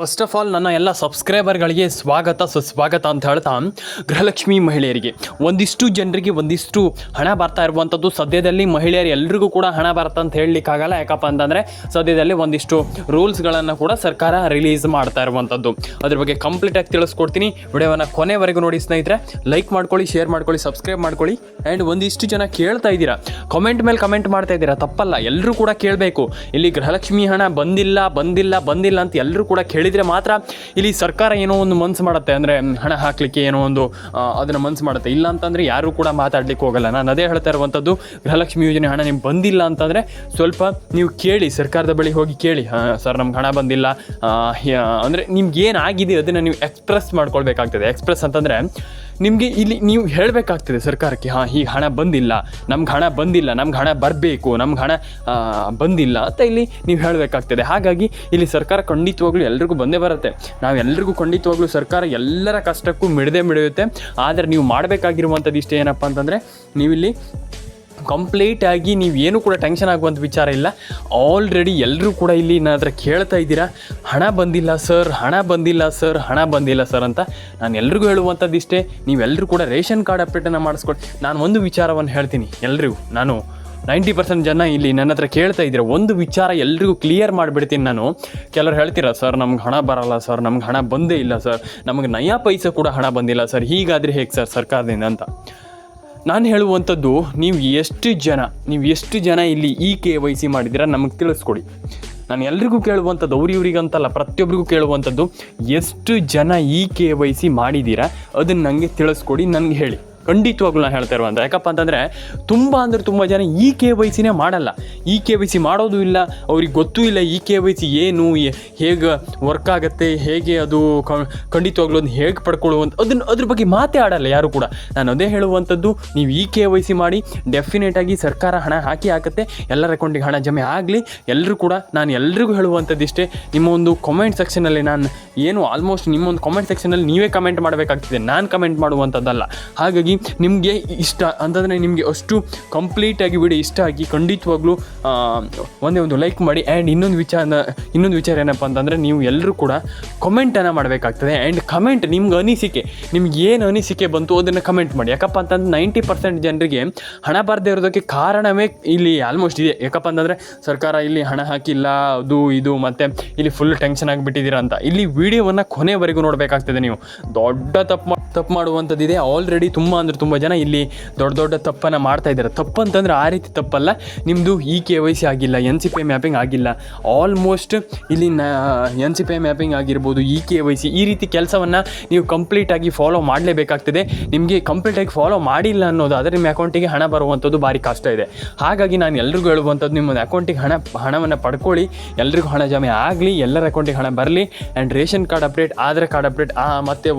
First of all ನನ್ನ ಎಲ್ಲ ಸಬ್ಸ್ಕ್ರೈಬರ್ಗಳಿಗೆ ಸ್ವಾಗತ, ಸುಸ್ವಾಗತ ಅಂತ ಹೇಳ್ತಾ, ಗೃಹಲಕ್ಷ್ಮಿ ಮಹಿಳೆಯರಿಗೆ. ಒಂದಿಷ್ಟು ಜನರಿಗೆ ಒಂದಿಷ್ಟು ಹಣ ಬರ್ತಾ ಇರುವಂಥದ್ದು ಸದ್ಯದಲ್ಲಿ ಮಹಿಳೆಯರು ಎಲ್ರಿಗೂ ಕೂಡ ಹಣ ಬರುತ್ತೆ ಅಂತ ಹೇಳಲಿಕ್ಕಾಗಲ್ಲ. ಯಾಕಪ್ಪ ಅಂತಂದರೆ ಸದ್ಯದಲ್ಲಿ ಒಂದಿಷ್ಟು ರೂಲ್ಸ್ಗಳನ್ನು ಕೂಡ ಸರ್ಕಾರ ರಿಲೀಸ್ ಮಾಡ್ತಾ ಇರುವಂಥದ್ದು ಅದ್ರ ಬಗ್ಗೆ ಕಂಪ್ಲೀಟಾಗಿ ತಿಳಿಸ್ಕೊಡ್ತೀನಿ. ವಿಡಿಯೋವನ್ನು ಕೊನೆವರೆಗೂ ನೋಡಿ ಸ್ನೇಹಿತರೆ. ಲೈಕ್ ಮಾಡ್ಕೊಳ್ಳಿ ಶೇರ್ ಮಾಡ್ಕೊಳ್ಳಿ ಸಬ್ಸ್ಕ್ರೈಬ್ ಮಾಡ್ಕೊಳ್ಳಿ. ಆ್ಯಂಡ್ ಒಂದಿಷ್ಟು ಜನ ಕೇಳ್ತಾ ಇದ್ದೀರಾ? ಕಮೆಂಟ್ ಮೇಲೆ ಕಮೆಂಟ್ ಮಾಡ್ತಾ ಇದ್ದೀರಾ? ತಪ್ಪಲ್ಲ ಎಲ್ಲರೂ ಕೂಡ ಕೇಳಬೇಕು. ಇಲ್ಲಿ ಗೃಹಲಕ್ಷ್ಮಿ ಹಣ ಬಂದಿಲ್ಲ ಬಂದಿಲ್ಲ ಬಂದಿಲ್ಲ ಅಂತ ಎಲ್ಲರೂ ಕೂಡ ಕೇಳಿದರೆ ಮಾತ್ರ ಇಲ್ಲಿ ಸರ್ಕಾರ ಏನೋ ಒಂದು ಮನ್ಸು ಮಾಡುತ್ತೆ ಅಂದರೆ ಹಣ ಹಾಕಲಿಕ್ಕೆ ಏನೋ ಒಂದು ಅದನ್ನು ಮನ್ಸು ಮಾಡುತ್ತೆ. ಇಲ್ಲ ಅಂತಂದರೆ ಯಾರೂ ಕೂಡ ಮಾತಾಡ್ಲಿಕ್ಕೆ ಹೋಗಲ್ಲ. ನಾನು ಅದೇ ಹೇಳ್ತಾ ಇರುವಂಥದ್ದು, ಗೃಹಲಕ್ಷ್ಮಿ ಯೋಜನೆ ಹಣ ನಿಮ್ಗೆ ಬಂದಿಲ್ಲ ಅಂತಂದರೆ ಸ್ವಲ್ಪ ನೀವು ಕೇಳಿ, ಸರ್ಕಾರದ ಬಳಿ ಹೋಗಿ ಕೇಳಿ. ಸರ್, ನಮ್ಗೆ ಹಣ ಬಂದಿಲ್ಲ. ಅಂದರೆ ನಿಮ್ಗೆ ಏನಾಗಿದೆ ಅದನ್ನು ನೀವು ಎಕ್ಸ್ಪ್ರೆಸ್ ಮಾಡ್ಕೊಳ್ಬೇಕಾಗ್ತದೆ. ಎಕ್ಸ್ಪ್ರೆಸ್ ಅಂತಂದರೆ ನಿಮಗೆ ಇಲ್ಲಿ ನೀವು ಹೇಳಬೇಕಾಗ್ತದೆ ಸರ್ಕಾರಕ್ಕೆ, ಹಾಂ, ಹೀಗೆ ಹಣ ಬಂದಿಲ್ಲ, ನಮ್ಗೆ ಹಣ ಬಂದಿಲ್ಲ, ನಮ್ಗೆ ಹಣ ಬರಬೇಕು, ನಮ್ಗೆ ಹಣ ಬಂದಿಲ್ಲ ಅಂತ ಇಲ್ಲಿ ನೀವು ಹೇಳಬೇಕಾಗ್ತದೆ. ಹಾಗಾಗಿ ಇಲ್ಲಿ ಸರ್ಕಾರ ಖಂಡಿತವಾಗ್ಲೂ ಎಲ್ರಿಗೂ ಬಂದೇ ಬರುತ್ತೆ. ನಾವು ಎಲ್ರಿಗೂ ಖಂಡಿತವಾಗ್ಲೂ ಸರ್ಕಾರ ಎಲ್ಲರ ಕಷ್ಟಕ್ಕೂ ಮಿಡದೆ ಮಿಡಿಯುತ್ತೆ. ಆದರೆ ನೀವು ಮಾಡಬೇಕಾಗಿರುವಂಥದ್ದು ಇಷ್ಟ ಏನಪ್ಪ ಅಂತಂದರೆ, ನೀವಿಲ್ಲಿ ಕಂಪ್ಲೀಟ್ ಆಗಿ ನೀವು ಏನು ಕೂಡ ಟೆನ್ಷನ್ ಆಗುವಂಥ ವಿಚಾರ ಇಲ್ಲ. ಆಲ್ರೆಡಿ ಎಲ್ಲರೂ ಕೂಡ ಇಲ್ಲಿ ನನ್ನ ಹತ್ರ ಕೇಳ್ತಾ ಇದ್ದೀರಾ? ಹಣ ಬಂದಿಲ್ಲ ಸರ್ ಹಣ ಬಂದಿಲ್ಲ ಸರ್ ಹಣ ಬಂದಿಲ್ಲ ಸರ್ ಅಂತ ನಾನು ಎಲ್ರಿಗೂ ಹೇಳುವಂಥದ್ದು ಇಷ್ಟೇ. ನೀವೆಲ್ಲರೂ ಕೂಡ ರೇಷನ್ ಕಾರ್ಡ್ ಅಪ್ಡೇಟನ್ನು ಮಾಡಿಸ್ಕೊಡಿ ನಾನು ಒಂದು ವಿಚಾರವನ್ನು ಹೇಳ್ತೀನಿ ಎಲ್ರಿಗೂ. ನಾನು ನೈಂಟಿ ಪರ್ಸೆಂಟ್ ಜನ ಇಲ್ಲಿ ನನ್ನ ಹತ್ರ ಕೇಳ್ತಾ ಇದ್ದೀರಾ? ಒಂದು ವಿಚಾರ ಎಲ್ರಿಗೂ ಕ್ಲಿಯರ್ ಮಾಡಿಬಿಡ್ತೀನಿ ನಾನು. ಕೆಲವ್ರು ಹೇಳ್ತೀರಾ ಸರ್ ನಮ್ಗೆ ಹಣ ಬರಲ್ಲ ಸರ್ ನಮ್ಗೆ ಹಣ ಬಂದೇ ಇಲ್ಲ ಸರ್ ನಮಗೆ ನಯಾ ಪೈಸೆ ಕೂಡ ಹಣ ಬಂದಿಲ್ಲ ಸರ್ ಹೀಗಾದರೆ ಹೇಗೆ ಸರ್ ಸರ್ಕಾರದಿಂದ? ಅಂತ. ನಾನು ಹೇಳುವಂಥದ್ದು, ನೀವು ಎಷ್ಟು ಜನ, ನೀವು ಎಷ್ಟು ಜನ ಇಲ್ಲಿ ಈ ಕೆ ವೈ ಸಿ ಮಾಡಿದ್ದೀರಾ ನಮಗೆ ತಿಳಿಸ್ಕೊಡಿ. ನಾನು ಎಲ್ರಿಗೂ ಕೇಳುವಂಥದ್ದು, ಅವ್ರು ಇವ್ರಿಗಂತಲ್ಲ ಪ್ರತಿಯೊಬ್ಬರಿಗೂ ಕೇಳುವಂಥದ್ದು, ಎಷ್ಟು ಜನ ಈ ಕೆ ವೈ ಸಿ ಮಾಡಿದ್ದೀರಾ ಅದನ್ನು ನನಗೆ ತಿಳಿಸ್ಕೊಡಿ, ನನಗೆ ಹೇಳಿ. ಖಂಡಿತವಾಗ್ಲೂ ನಾನು ಹೇಳ್ತಾ ಇರುವಂಥ ಯಾಕಪ್ಪ ಅಂತಂದರೆ ತುಂಬ ಅಂದರೆ ತುಂಬ ಜನ ಈ ಕೆ ವೈ ಸಿನೇ ಮಾಡಲ್ಲ. ಈ ಕೆ ವೈ ಸಿ ಮಾಡೋದು ಇಲ್ಲ, ಅವ್ರಿಗೆ ಗೊತ್ತೂ ಇಲ್ಲ ಈ ಕೆ ವೈ ಸಿ ಏನು ಹೇಗೆ ವರ್ಕ್ ಆಗುತ್ತೆ, ಹೇಗೆ ಅದು ಖಂಡಿತವಾಗ್ಲೂ ಅದನ್ನು ಹೇಗೆ ಪಡ್ಕೊಳ್ಳುವಂಥ ಅದನ್ನು ಅದ್ರ ಬಗ್ಗೆ ಮಾತೇ ಆಡಲ್ಲ ಯಾರು ಕೂಡ. ನಾನು ಅದೇ ಹೇಳುವಂಥದ್ದು, ನೀವು ಈ ಕೆ ವೈ ಸಿ ಮಾಡಿ ಡೆಫಿನೆಟಾಗಿ ಸರ್ಕಾರ ಹಣ ಹಾಕಿ ಹಾಕುತ್ತೆ, ಎಲ್ಲರ ಅಕೌಂಟಿಗೆ ಹಣ ಜಮೆ ಆಗಲಿ ಎಲ್ಲರೂ ಕೂಡ, ನಾನು ಎಲ್ರಿಗೂ ಹೇಳುವಂಥದ್ದು ಇಷ್ಟೇ ನಿಮ್ಮ ಒಂದು ಕಮೆಂಟ್ ಸೆಕ್ಷನಲ್ಲಿ ನಾನು ಏನು ಆಲ್ಮೋಸ್ಟ್ ನಿಮ್ಮೊಂದು ಕಮೆಂಟ್ ಸೆಕ್ಷನಲ್ಲಿ ನೀವೇ ಕಮೆಂಟ್ ಮಾಡಬೇಕಾಗ್ತಿದೆ. ನಾನು ಕಮೆಂಟ್ ಮಾಡುವಂಥದ್ದಲ್ಲ. ಹಾಗಾಗಿ ನಿಮಗೆ ಇಷ್ಟ, ಅಂತಂದರೆ ನಿಮಗೆ ಅಷ್ಟು ಕಂಪ್ಲೀಟಾಗಿ ವಿಡಿಯೋ ಇಷ್ಟ ಆಗಿ ಖಂಡಿತವಾಗ್ಲೂ ಒಂದೇ ಒಂದು ಲೈಕ್ ಮಾಡಿ ಆ್ಯಂಡ್ ಇನ್ನೊಂದು ವಿಚಾರ ಇನ್ನೊಂದು ವಿಚಾರ ಏನಪ್ಪ ಅಂತಂದರೆ ನೀವು ಎಲ್ಲರೂ ಕೂಡ ಕಮೆಂಟನ್ನು ಮಾಡಬೇಕಾಗ್ತದೆ ಆ್ಯಂಡ್ ಕಮೆಂಟ್ ನಿಮ್ಗೆ ಅನಿಸಿಕೆ, ನಿಮ್ಗೆ ಏನು ಅನಿಸಿಕೆ ಬಂತು ಅದನ್ನು ಕಮೆಂಟ್ ಮಾಡಿ. ಯಾಕಪ್ಪ ಅಂತಂದ್ರೆ ನೈಂಟಿ ಪರ್ಸೆಂಟ್ ಜನರಿಗೆ ಹಣ ಬರದೇ ಇರೋದಕ್ಕೆ ಕಾರಣವೇ ಇಲ್ಲಿ ಆಲ್ಮೋಸ್ಟ್ ಇದೆ. ಯಾಕಪ್ಪ ಅಂತಂದರೆ ಸರ್ಕಾರ ಇಲ್ಲಿ ಹಣ ಹಾಕಿಲ್ಲ, ಅದು ಇದು, ಮತ್ತು ಇಲ್ಲಿ ಫುಲ್ ಟೆನ್ಷನ್ ಆಗಿಬಿಟ್ಟಿದ್ದೀರಾ ಅಂತ. ಇಲ್ಲಿ ವಿಡಿಯೋವನ್ನು ಕೊನೆವರೆಗೂ ನೋಡಬೇಕಾಗ್ತದೆ ನೀವು. ದೊಡ್ಡ ತಪ್ಪು ತಪ್ಪು ಮಾಡುವಂಥದ್ದಿದೆ. ಆಲ್ರೆಡಿ ತುಂಬ ಅಂದರೆ ತುಂಬ ಜನ ಇಲ್ಲಿ ದೊಡ್ಡ ದೊಡ್ಡ ತಪ್ಪನ್ನು ಮಾಡ್ತಾ ಇದ್ದಾರೆ. ತಪ್ಪು ಅಂತಂದರೆ ಆ ರೀತಿ ತಪ್ಪಲ್ಲ. ನಿಮ್ಮದು ಇ ಕೆ ವೈ ಸಿ ಆಗಿಲ್ಲ, ಎನ್ ಸಿ ಪಿ ಮ್ಯಾಪಿಂಗ್ ಆಗಿಲ್ಲ. ಆಲ್ಮೋಸ್ಟ್ ಇಲ್ಲಿ ನ, ಎನ್ ಸಿ ಪಿ ಮ್ಯಾಪಿಂಗ್ ಆಗಿರ್ಬೋದು ಇ ಕೆ ವೈ ಸಿ ಈ ರೀತಿ ಕೆಲಸವನ್ನು ನೀವು ಕಂಪ್ಲೀಟಾಗಿ ಫಾಲೋ ಮಾಡಲೇಬೇಕಾಗ್ತದೆ. ನಿಮಗೆ ಕಂಪ್ಲೀಟಾಗಿ ಫಾಲೋ ಮಾಡಿಲ್ಲ ಅನ್ನೋದಾದರೆ ನಿಮ್ಮ ಅಕೌಂಟಿಗೆ ಹಣ ಬರುವಂಥದ್ದು ಭಾರಿ ಕಷ್ಟ ಇದೆ. ಹಾಗಾಗಿ ನಾನು ಎಲ್ರಿಗೂ ಹೇಳುವಂಥದ್ದು ನಿಮ್ಮ ಅಕೌಂಟಿಗೆ ಹಣ, ಹಣವನ್ನು ಪಡ್ಕೊಳ್ಳಿ. ಎಲ್ರಿಗೂ ಹಣ ಜಮೆ ಆಗಲಿ, ಎಲ್ಲರ ಅಕೌಂಟಿಗೆ ಹಣ ಬರಲಿ. And ration card update Aadhaar card update ಮತ್ತು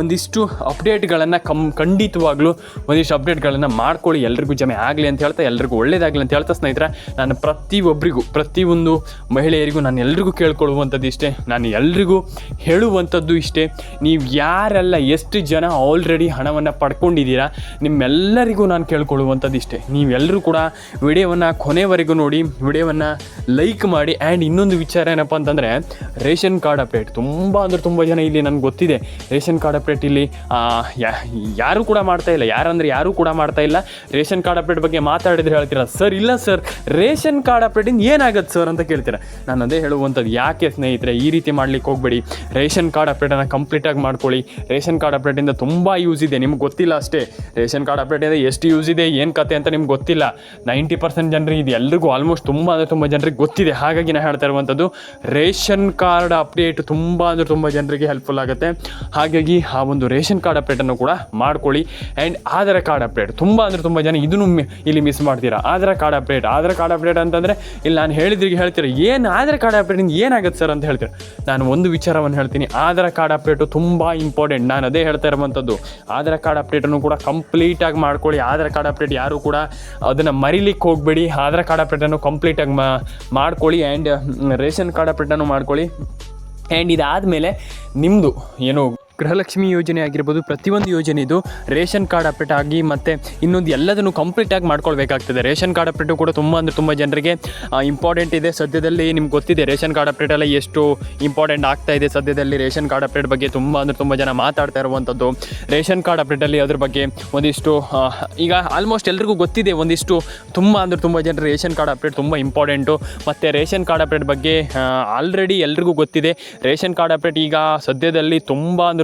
ಒಂದಿಷ್ಟು ಅಪ್ಡೇಟ್ಗಳನ್ನು ಕಮ್ ಖಂಡಿತವಾಗ್ಲೂ ಒಂದಿಷ್ಟು ಅಪ್ಡೇಟ್ಗಳನ್ನು ಮಾಡ್ಕೊಳ್ಳಿ. ಎಲ್ರಿಗೂ ಜಮೆ ಆಗಲಿ ಅಂತ ಹೇಳ್ತಾ, ಎಲ್ರಿಗೂ ಒಳ್ಳೇದಾಗಲಿ ಅಂತ ಹೇಳ್ತಾ ಸ್ನೇಹಿತರೆ, ನಾನು ಪ್ರತಿಯೊಬ್ಬರಿಗೂ ಪ್ರತಿಯೊಂದು ಮಹಿಳೆಯರಿಗೂ ನಾನು ಎಲ್ರಿಗೂ ಕೇಳ್ಕೊಳ್ಳುವಂಥದ್ದು ಇಷ್ಟೇ. ನಾನು ಎಲ್ರಿಗೂ ಹೇಳುವಂಥದ್ದು ಇಷ್ಟೇ. ನೀವು ಯಾರೆಲ್ಲ ಎಷ್ಟು ಜನ ಆಲ್ರೆಡಿ ಹಣವನ್ನು ಪಡ್ಕೊಂಡಿದ್ದೀರಾ, ನಿಮ್ಮೆಲ್ಲರಿಗೂ ನಾನು ಕೇಳ್ಕೊಳ್ಳುವಂಥದ್ದು ಇಷ್ಟೇ. ನೀವೆಲ್ಲರೂ ಕೂಡ ವಿಡಿಯೋವನ್ನು ಕೊನೆವರೆಗೂ ನೋಡಿ, ವಿಡಿಯೋವನ್ನು ಲೈಕ್ ಮಾಡಿ, ಆ್ಯಂಡ್ ಇನ್ನೊಂದು ವಿಚಾರ ಏನಪ್ಪ ಅಂತಂದರೆ, ರೇಷನ್ ಕಾರ್ಡ್ ಅಪ್ಡೇಟ್. ತುಂಬ ಅಂದರೆ ತುಂಬ ಜನ ಇಲ್ಲಿ ನನಗೆ ಗೊತ್ತಿದೆ, ರೇಷನ್ ಕಾರ್ಡ್ ಅಪ್ಡೇಟ್ ಇಲ್ಲಿ ಯಾರೂ ಕೂಡ ಮಾಡ್ತಾ ಇಲ್ಲ. ಯಾರಂದ್ರೆ ಯಾರು ಕೂಡ ಮಾಡ್ತಾ ಇಲ್ಲ. ರೇಷನ್ ಕಾರ್ಡ್ ಅಪ್ಡೇಟ್ ಬಗ್ಗೆ ಮಾತಾಡಿದ್ರೆ ಹೇಳ್ತೀರಾ? ಸರ್, ಇಲ್ಲ ಸರ್. ರೇಷನ್ ಕಾರ್ಡ್ ಅಪ್ಡೇಟಿಂದ ಏನಾಗುತ್ತೆ ಸರ್ ಅಂತ ಕೇಳ್ತೀರಾ? ನಾನು ಅದೇ ಹೇಳುವಂಥದ್ದು. ಯಾಕೆ ಸ್ನೇಹಿತರೆ, ಈ ರೀತಿ ಮಾಡ್ಲಿಕ್ಕೆ ಹೋಗಬೇಡಿ. ರೇಷನ್ ಕಾರ್ಡ್ ಅಪ್ಡೇಟನ್ನು ಕಂಪ್ಲೀಟಾಗಿ ಮಾಡ್ಕೊಳ್ಳಿ. ರೇಷನ್ ಕಾರ್ಡ್ ಅಪ್ಡೇಟಿಂದ ತುಂಬ ಯೂಸ್ ಇದೆ. ನಿಮ್ಗೆ ಗೊತ್ತಿಲ್ಲ ಅಷ್ಟೇ. ರೇಷನ್ ಕಾರ್ಡ್ ಅಪ್ಡೇಟಿಂದ ಎಷ್ಟು ಯೂಸ್ ಇದೆ, ಏನು ಕತೆ ಅಂತ ನಿಮ್ಗೆ ಗೊತ್ತಿಲ್ಲ. ನೈಂಟಿ ಪರ್ಸೆಂಟ್ ಜನರಿಗೆ ಇದು. ಎಲ್ರಿಗೂ ಆಲ್ಮೋಸ್ಟ್ ತುಂಬ ಅಂದರೆ ತುಂಬ ಜನರಿಗೆ ಗೊತ್ತಿದೆ. ಹಾಗಾಗಿ ನಾನು ಹೇಳ್ತಾ ಇರುವಂಥದ್ದು, ರೇಷನ್ ಕಾರ್ಡ್ ಅಪ್ಡೇಟ್ ತುಂಬ ಅಂದರೆ ತುಂಬ ಜನರಿಗೆ ಹೆಲ್ಪ್ಫುಲ್ ಆಗುತ್ತೆ. ಹಾಗಾಗಿ ಆ ಒಂದು ರೇಷನ್ ಕಾರ್ಡ್ ಅಪ್ಡೇಟನ್ನು ಕೂಡ ಮಾಡ್ಕೊಳ್ಳಿ. ಆ್ಯಂಡ್ ಆಧಾರ್ ಕಾರ್ಡ್ ಅಪ್ಡೇಟ್ ತುಂಬ ಅಂದರೆ ತುಂಬ ಜನ ಇದನ್ನು ಇಲ್ಲಿ ಮಿಸ್ ಮಾಡ್ತೀರಾ? Aadhaar card update Aadhaar card update ಅಂತಂದರೆ, ಇಲ್ಲಿ ನಾನು ಹೇಳಿದ್ರಿಗೆ ಹೇಳ್ತೀರಾ, ಏನು ಆಧಾರ್ ಕಾರ್ಡ್ ಅಪ್ಡೇಟಿಂದ ಏನಾಗುತ್ತೆ ಸರ್ ಅಂತ ಹೇಳ್ತೀರಾ? ನಾನು ಒಂದು ವಿಚಾರವನ್ನು ಹೇಳ್ತೀನಿ. ಆಧಾರ್ ಕಾರ್ಡ್ ಅಪ್ಡೇಟು ತುಂಬ ಇಂಪಾರ್ಟೆಂಟ್ ನಾನು ಅದೇ ಹೇಳ್ತಾ ಇರುವಂಥದ್ದು ಆಧಾರ್ ಕಾರ್ಡ್ ಅಪ್ಡೇಟನ್ನು ಕೂಡ ಕಂಪ್ಲೀಟಾಗಿ ಮಾಡ್ಕೊಳ್ಳಿ. ಆಧಾರ್ ಕಾರ್ಡ್ ಅಪ್ಡೇಟ್ ಯಾರೂ ಕೂಡ ಅದನ್ನು ಮರಿಲಿಕ್ಕೆ ಹೋಗಬೇಡಿ. ಆಧಾರ್ ಕಾರ್ಡ್ ಅಪ್ಡೇಟನ್ನು ಕಂಪ್ಲೀಟಾಗಿ ಮಾಡ್ಕೊಳ್ಳಿ. ಆ್ಯಂಡ್ ರೇಷನ್ ಕಾರ್ಡ್ ಅಪ್ಡೇಟನ್ನು ಮಾಡ್ಕೊಳ್ಳಿ. ಆ್ಯಂಡ್ ಇದಾದಮೇಲೆ ನಿಮ್ಮದು ಏನು ಗೃಹಲಕ್ಷ್ಮಿ ಯೋಜನೆ ಆಗಿರ್ಬೋದು, ಪ್ರತಿಯೊಂದು ಯೋಜನೆ ಇದು ರೇಷನ್ ಕಾರ್ಡ್ ಅಪ್ಡೇಟ್ ಆಗಿ ಮತ್ತು ಇನ್ನೊಂದು ಎಲ್ಲದನ್ನು ಕಂಪ್ಲೀಟಾಗಿ ಮಾಡ್ಕೊಳ್ಬೇಕಾಗ್ತದೆ. ರೇಷನ್ ಕಾರ್ಡ್ ಅಪ್ಡೇಟು ಕೂಡ ತುಂಬ ಅಂದರೆ ತುಂಬ ಜನರಿಗೆ ಇಂಪಾರ್ಟೆಂಟ್ ಇದೆ. ಸದ್ಯದಲ್ಲಿ ನಿಮ್ಗೆ ಗೊತ್ತಿದೆ, ರೇಷನ್ ಕಾರ್ಡ್ ಅಪ್ಡೇಟ್ ಎಲ್ಲ ಎಷ್ಟು ಇಂಪಾರ್ಟೆಂಟ್ ಆಗ್ತಾ ಇದೆ. ಸದ್ಯದಲ್ಲಿ ರೇಷನ್ ಕಾರ್ಡ್ ಅಪ್ಡೇಟ್ ಬಗ್ಗೆ ತುಂಬ ಅಂದರೆ ತುಂಬ ಜನ ಮಾತಾಡ್ತಾ ಇರುವಂಥದ್ದು ರೇಷನ್ ಕಾರ್ಡ್ ಅಪ್ಡೇಟಲ್ಲಿ ಅದ್ರ ಬಗ್ಗೆ ಒಂದಿಷ್ಟು ಈಗ ಆಲ್ಮೋಸ್ಟ್ ಎಲ್ರಿಗೂ ಗೊತ್ತಿದೆ, ಒಂದಿಷ್ಟು ತುಂಬ ಅಂದರೆ ತುಂಬ ಜನರು ರೇಷನ್ ಕಾರ್ಡ್ ಅಪ್ಡೇಟ್ ತುಂಬ ಇಂಪಾರ್ಟೆಂಟು ಮತ್ತು ರೇಷನ್ ಕಾರ್ಡ್ ಅಪ್ಡೇಟ್ ಬಗ್ಗೆ ಆಲ್ರೆಡಿ ಎಲ್ರಿಗೂ ಗೊತ್ತಿದೆ. ರೇಷನ್ ಕಾರ್ಡ್ ಅಪ್ಡೇಟ್ ಈಗ ಸದ್ಯದಲ್ಲಿ ತುಂಬ ಅಂದರೆ